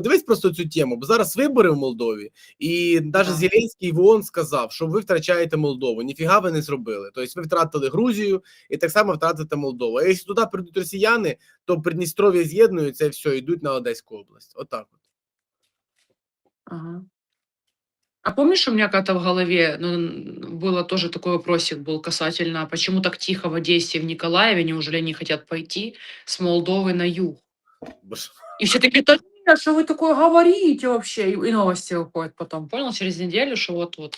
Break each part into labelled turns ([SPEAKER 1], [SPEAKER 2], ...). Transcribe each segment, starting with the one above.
[SPEAKER 1] Дивись просто цю тему, бо зараз вибори в Молдові, і навіть
[SPEAKER 2] Так.
[SPEAKER 1] Зеленський в ООН сказав, що ви втрачаєте Молдову. Ніфіга ви не зробили. Тобто ви втратили Грузію і так само втратите Молдову. А якщо туди прийдуть росіяни, то Придністров'я з'єднуються і все, йдуть на Одеську область. Отак от.
[SPEAKER 2] Ага. А помнишь, у меня когда-то в голове ну, н- было тоже такой вопросик был касательно, почему так тихо в Одессе и в Николаеве, неужели они хотят пойти с Молдовы на юг?
[SPEAKER 1] Бо ж-
[SPEAKER 2] И все такие, да нет, что вы такое говорите вообще? И, и новости выходят потом. Понял, через неделю, что вот-вот.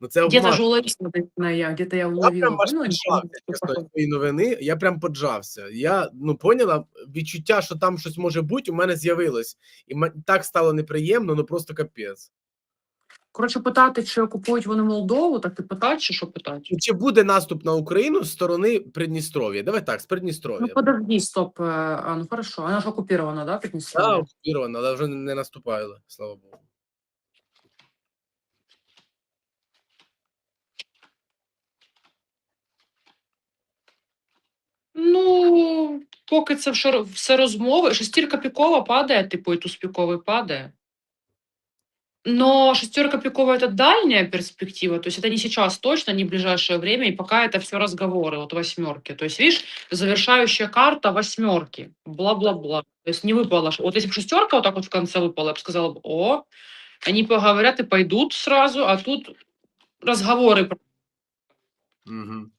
[SPEAKER 1] Ну це
[SPEAKER 2] Где-то
[SPEAKER 1] обман.
[SPEAKER 2] же уловила я, где-то я
[SPEAKER 1] Я
[SPEAKER 2] уловила.
[SPEAKER 1] прям аж
[SPEAKER 2] Ну,
[SPEAKER 1] поджався, чесно, цієї новини. Я прям поджався. Я ну поняла відчуття, що там щось може бути, у мене з'явилось, і м- так стало неприємно, ну просто капець.
[SPEAKER 2] Коротше, питати, чи окупують вони Молдову, так і питати, чи що питати?
[SPEAKER 1] Чи буде наступ на Україну з сторони Придністров'я? Давай так, з Придністров'я.
[SPEAKER 2] Ну, подожди, стоп. э, А, ну хорошо, она же оккупирована, да,
[SPEAKER 1] Да,
[SPEAKER 2] Приднестровье?
[SPEAKER 1] окупована, але вже не наступали, слава Богу.
[SPEAKER 2] Ну, поки це все, все розмови. Шестірка пікова падає, типу, і туз піковий падає. Но шестерка пиковая это дальняя перспектива, то есть это не сейчас точно, не в ближайшее время, и пока это все разговоры, вот восьмерки. То есть, видишь, завершающая карта восьмерки, бла-бла-бла. То есть не выпала. ш- Вот если бы шестерка вот так вот в конце выпала, я бы сказала, бы, о, они поговорят и пойдут сразу, а тут разговоры. про-
[SPEAKER 1] Угу.